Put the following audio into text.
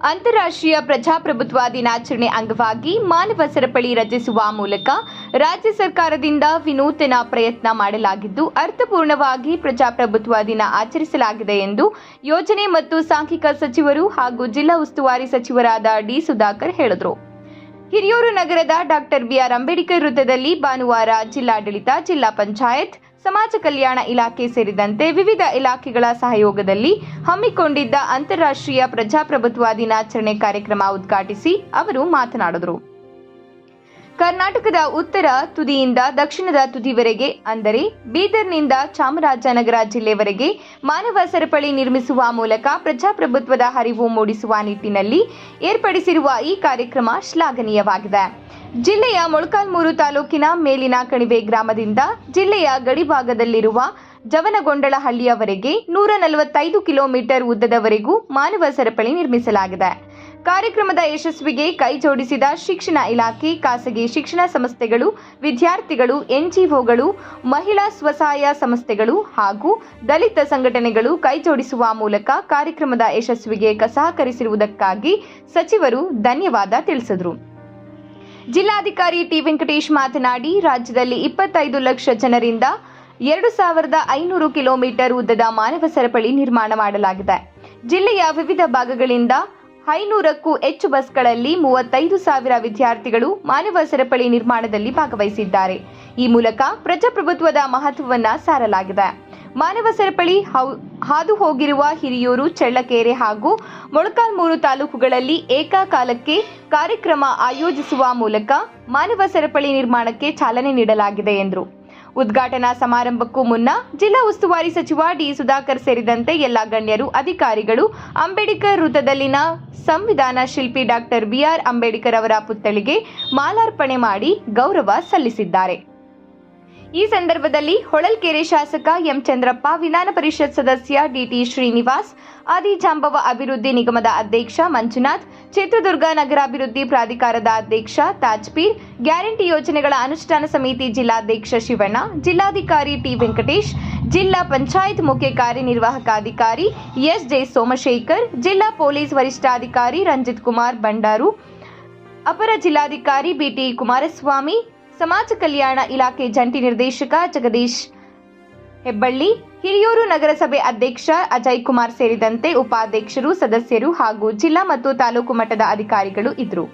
ಅಂತಾರಾಷ್ಟ್ರೀಯ ಪ್ರಜಾಪ್ರಭುತ್ವ ದಿನಾಚರಣೆ ಅಂಗವಾಗಿ ಮಾನವ ಸರಪಳಿ ರಚಿಸುವ ಮೂಲಕ ರಾಜ್ಯ ಸರ್ಕಾರದಿಂದ ವಿನೂತನ ಪ್ರಯತ್ನ ಮಾಡಲಾಗಿದ್ದು, ಅರ್ಥಪೂರ್ಣವಾಗಿ ಪ್ರಜಾಪ್ರಭುತ್ವ ದಿನ ಆಚರಿಸಲಾಗಿದೆ ಎಂದು ಯೋಜನೆ ಮತ್ತು ಸಾಂಖ್ಯಿಕ ಸಚಿವರು ಹಾಗೂ ಜಿಲ್ಲಾ ಉಸ್ತುವಾರಿ ಸಚಿವರಾದ ಡಿ ಸುಧಾಕರ್ ಹೇಳಿದರು. ಹಿರಿಯೂರು ನಗರದ ಡಾಕ್ಟರ್ ಬಿಆರ್ ಅಂಬೇಡ್ಕರ್ ವೃತ್ತದಲ್ಲಿ ಭಾನುವಾರ ಜಿಲ್ಲಾಡಳಿತ, ಜಿಲ್ಲಾ ಪಂಚಾಯತ್ ಸಮಾಜ ಕಲ್ಯಾಣ ಇಲಾಖೆ ಸೇರಿದಂತೆ ವಿವಿಧ ಇಲಾಖೆಗಳ ಸಹಯೋಗದಲ್ಲಿ ಹಮ್ಮಿಕೊಂಡಿದ್ದ ಅಂತಾರಾಷ್ಟ್ರೀಯ ಪ್ರಜಾಪ್ರಭುತ್ವ ದಿನಾಚರಣೆ ಕಾರ್ಯಕ್ರಮ ಉದ್ಘಾಟಿಸಿ ಅವರು ಮಾತನಾಡಿದರು. ಕರ್ನಾಟಕದ ಉತ್ತರ ತುದಿಯಿಂದ ದಕ್ಷಿಣದ ತುದಿವರೆಗೆ, ಅಂದರೆ ಬೀದರ್ನಿಂದ ಚಾಮರಾಜನಗರ ಜಿಲ್ಲೆವರೆಗೆ ಮಾನವ ಸರಪಳಿ ನಿರ್ಮಿಸುವ ಮೂಲಕ ಪ್ರಜಾಪ್ರಭುತ್ವದ ಹರಿವು ಮೂಡಿಸುವ ನಿಟ್ಟಿನಲ್ಲಿ ಏರ್ಪಡಿಸಿರುವ ಈ ಕಾರ್ಯಕ್ರಮ ಶ್ಲಾಘನೀಯವಾಗಿದೆ. ಜಿಲ್ಲೆಯ ಮೊಳಕಾಲ್ಮೂರು ತಾಲೂಕಿನ ಮೇಲಿನ ಕಣಿವೆ ಗ್ರಾಮದಿಂದ ಜಿಲ್ಲೆಯ ಗಡಿಭಾಗದಲ್ಲಿರುವ ಜವನಗೊಂಡಳಹಳ್ಳಿಯವರೆಗೆ ನೂರ ನಲವತ್ತೈದು ಕಿಲೋಮೀಟರ್ ಉದ್ದದವರೆಗೂ ಮಾನವ ಸರಪಳಿ ನಿರ್ಮಿಸಲಾಗಿದೆ. ಕಾರ್ಯಕ್ರಮದ ಯಶಸ್ವಿಗೆ ಕೈಜೋಡಿಸಿದ ಶಿಕ್ಷಣ ಇಲಾಖೆ, ಖಾಸಗಿ ಶಿಕ್ಷಣ ಸಂಸ್ಥೆಗಳು, ವಿದ್ಯಾರ್ಥಿಗಳು, ಎನ್ಜಿಒಗಳು, ಮಹಿಳಾ ಸ್ವಸಹಾಯ ಸಂಸ್ಥೆಗಳು ಹಾಗೂ ದಲಿತ ಸಂಘಟನೆಗಳು ಕೈಜೋಡಿಸುವ ಮೂಲಕ ಕಾರ್ಯಕ್ರಮದ ಯಶಸ್ವಿಗೆ ಸಹಕರಿಸಿರುವುದಕ್ಕಾಗಿ ಸಚಿವರು ಧನ್ಯವಾದ ತಿಳಿಸಿದರು. ಜಿಲ್ಲಾಧಿಕಾರಿ ಟಿ ವೆಂಕಟೇಶ್ ಮಾತನಾಡಿ, ರಾಜ್ಯದಲ್ಲಿ ಇಪ್ಪತ್ತೈದು ಲಕ್ಷ ಜನರಿಂದ ಎರಡು ಸಾವಿರದ ಐನೂರು ಕಿಲೋಮೀಟರ್ ಉದ್ದದ ಮಾನವ ಸರಪಳಿ ನಿರ್ಮಾಣ ಮಾಡಲಾಗಿದೆ. ಜಿಲ್ಲೆಯ ವಿವಿಧ ಭಾಗಗಳಿಂದ ಐನೂರಕ್ಕೂ ಹೆಚ್ಚು ಬಸ್ಗಳಲ್ಲಿ ಮೂವತ್ತೈದು ಸಾವಿರ ವಿದ್ಯಾರ್ಥಿಗಳು ಮಾನವ ಸರಪಳಿ ನಿರ್ಮಾಣದಲ್ಲಿ ಭಾಗವಹಿಸಿದ್ದಾರೆ. ಈ ಮೂಲಕ ಪ್ರಜಾಪ್ರಭುತ್ವದ ಮಹತ್ವವನ್ನ ಸಾರಲಾಗಿದೆ. ಮಾನವ ಸರಪಳಿ ಹಾದು ಹೋಗಿರುವ ಹಿರಿಯೂರು, ಚಳ್ಳಕೆರೆ ಹಾಗೂ ಮೊಳಕಾಲ್ಮೂರು ತಾಲೂಕುಗಳಲ್ಲಿ ಏಕಕಾಲಕ್ಕೆ ಕಾರ್ಯಕ್ರಮ ಆಯೋಜಿಸುವ ಮೂಲಕ ಮಾನವ ಸರಪಳಿ ನಿರ್ಮಾಣಕ್ಕೆ ಚಾಲನೆ ನೀಡಲಾಗಿದೆ ಎಂದರು. ಉದ್ಘಾಟನಾ ಸಮಾರಂಭಕ್ಕೂ ಮುನ್ನ ಜಿಲ್ಲಾ ಉಸ್ತುವಾರಿ ಸಚಿವ ಡಿ ಸುಧಾಕರ್ ಸೇರಿದಂತೆ ಎಲ್ಲ ಗಣ್ಯರು, ಅಧಿಕಾರಿಗಳು, ಅಂಬೇಡ್ಕರ್ ವೃತ್ತದಲ್ಲಿನ ಸಂವಿಧಾನ ಶಿಲ್ಪಿ ಡಾಕ್ಟರ್ ಬಿಆರ್ ಅಂಬೇಡ್ಕರ್ ಅವರ ಪುತ್ಥಳಿಗೆ ಮಾಲಾರ್ಪಣೆ ಮಾಡಿ ಗೌರವ ಸಲ್ಲಿಸಿದ್ದಾರೆ. ಈ ಸಂದರ್ಭದಲ್ಲಿ ಹೊಳಲ್ಕೆರೆ ಶಾಸಕ ಎಂ ಚಂದ್ರಪ್ಪ ವಿಧಾನ ಪರಿಷತ್ ಸದಸ್ಯ ಡಿಟಿ ಶ್ರೀನಿವಾಸ್ ಆದಿಜಾಂಬವ ಅಭಿವೃದ್ಧಿ ನಿಗಮದ ಅಧ್ಯಕ್ಷ ಮಂಜುನಾಥ್, ಚಿತ್ರದುರ್ಗ ನಗರಾಭಿವೃದ್ಧಿ ಪ್ರಾಧಿಕಾರದ ಅಧ್ಯಕ್ಷ ತಾಜ್ಪೀರ್, ಗ್ಯಾರಂಟಿ ಯೋಜನೆಗಳ ಅನುಷ್ಠಾನ ಸಮಿತಿ ಜಿಲ್ಲಾಧ್ಯಕ್ಷ ಶಿವಣ್ಣ, ಜಿಲ್ಲಾಧಿಕಾರಿ ಟಿ ವೆಂಕಟೇಶ್, ಜಿಲ್ಲಾ ಪಂಚಾಯತ್ ಮುಖ್ಯ ಕಾರ್ಯನಿರ್ವಾಹಕ ಅಧಿಕಾರಿ ಎಸ್ ಜೆ ಸೋಮಶೇಖರ್, ಜಿಲ್ಲಾ ಪೊಲೀಸ್ ವರಿಷ್ಠಾಧಿಕಾರಿ ರಂಜಿತ್ ಕುಮಾರ್ ಬಂಡಾರು ಅಪರ ಜಿಲ್ಲಾಧಿಕಾರಿ ಬಿಟಿ ಕುಮಾರಸ್ವಾಮಿ ಸಮಾಜ ಕಲ್ಯಾಣ ಇಲಾಖೆ ಜಂಟಿ ನಿರ್ದೇಶಕ ಜಗದೀಶ್ ಹೆಬ್ಬಳ್ಳಿ, ಹಿರಿಯೂರು ನಗರಸಭೆ ಅಧ್ಯಕ್ಷ ಅಜಯ್ ಕುಮಾರ್ ಸೇರಿದಂತೆ ಉಪಾಧ್ಯಕ್ಷರು, ಸದಸ್ಯರು ಹಾಗೂ ಜಿಲ್ಲಾ ಮತ್ತು ತಾಲೂಕು ಮಟ್ಟದ ಅಧಿಕಾರಿಗಳು ಇದ್ದರು.